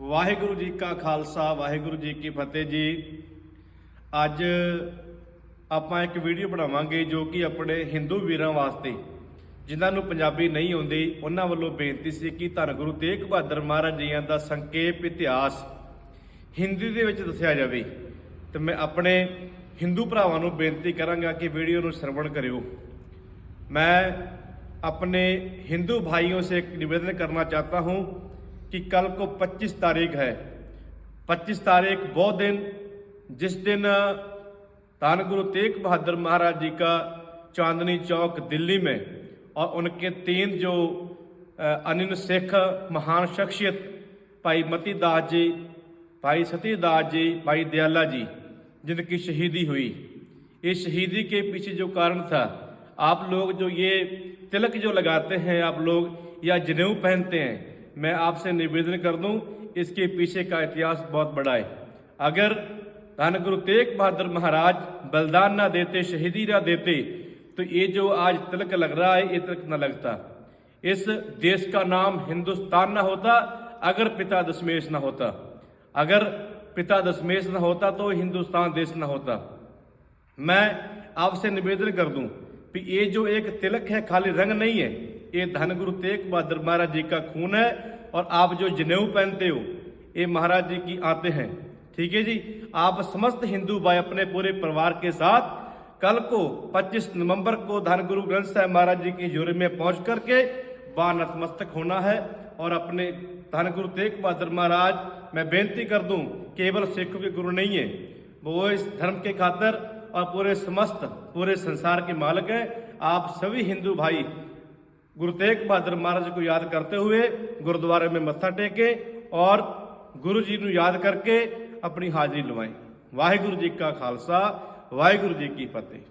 ਵਾਹਿਗੁਰੂ ਜੀ ਕਾ ਖਾਲਸਾ ਵਾਹਿਗੁਰੂ ਜੀ ਕੀ ਫਤਿਹ ਜੀ ਅੱਜ ਆਪਾਂ ਇੱਕ ਵੀਡੀਓ ਬਣਾਵਾਂਗੇ ਜੋ ਕਿ ਆਪਣੇ ਹਿੰਦੂ ਵੀਰਾਂ ਵਾਸਤੇ ਜਿਨ੍ਹਾਂ ਨੂੰ ਪੰਜਾਬੀ ਨਹੀਂ ਆਉਂਦੀ ਉਹਨਾਂ ਵੱਲੋਂ ਬੇਨਤੀ ਸੀ ਕਿ ਧੰਨ ਗੁਰੂ ਤੇਗ ਬਹਾਦਰ ਮਹਾਰਾਜ ਜੀਆਂ ਦਾ ਸੰਖੇਪ ਇਤਿਹਾਸ ਹਿੰਦੀ ਦੇ ਵਿੱਚ ਦੱਸਿਆ ਜਾਵੇ ਤੇ ਮੈਂ ਆਪਣੇ ਹਿੰਦੂ ਭਰਾਵਾਂ ਨੂੰ ਬੇਨਤੀ ਕਰਾਂਗਾ ਕਿ ਵੀਡੀਓ ਨੂੰ ਸਰਵਣ ਕਰਿਓ मैं अपने हिंदू भाइयों से एक निवेदन करना चाहता हूं कि कल को 25 तारीख है। 25 तारीख वो दिन जिस दिन धन गुरु तेग बहादुर महाराज जी का चांदनी चौक दिल्ली में और उनके तीन जो अ, अनिल सिख महान शख्सियत भाई मती दास जी भाई सती दास जी भाई दयाला जी जिनकी शहीदी हुई। इस शहीदी के पीछे जो कारण था आप लोग जो ये तिलक जो लगाते हैं आप लोग या जनेऊ पहनते हैं मैं आपसे निवेदन कर दूँ, इसके पीछे का इतिहास बहुत बड़ा है। अगर धन गुरु तेग बहादुर महाराज बलिदान ना देते, शहीदी ना देते तो ये जो आज तिलक लग रहा है, ये तिलक न लगता। इस देश का नाम हिंदुस्तान ना होता, अगर पिता दशमेश ना होता। अगर पिता दशमेश ना होता तो हिंदुस्तान देश ना होता। मैं आपसे निवेदन कर दूँ कि ये जो एक तिलक है, खाली रंग नहीं है ये धन गुरु तेग बहादुर महाराज जी का खून है और आप जो जनेऊ पहनते हो ये महाराज जी की आते हैं। ठीक है जी? आप समस्त हिंदू भाई अपने पूरे परिवार के साथ कल को 25 नवंबर को धन गुरु ग्रंथ साहब महाराज जी की जोरे में पहुँच करके वहाँ नतमस्तक होना है और अपने धन गुरु तेग बहादुर महाराज, मैं बेनती कर दूँ, केवल सिखों के गुरु नहीं है। वो इस धर्म के खातर और पूरे समस्त, पूरे संसार के मालिक हैं। आप सभी हिंदू भाई गुरु तेग बहादुर महाराज को याद करते हुए गुरुद्वारे में मत्था टेके और गुरु जी ਨੂੰ याद करके अपनी हाजिरी लवाएँ वाहिगुरु जी का खालसा वाहिगुरु जी की फतेह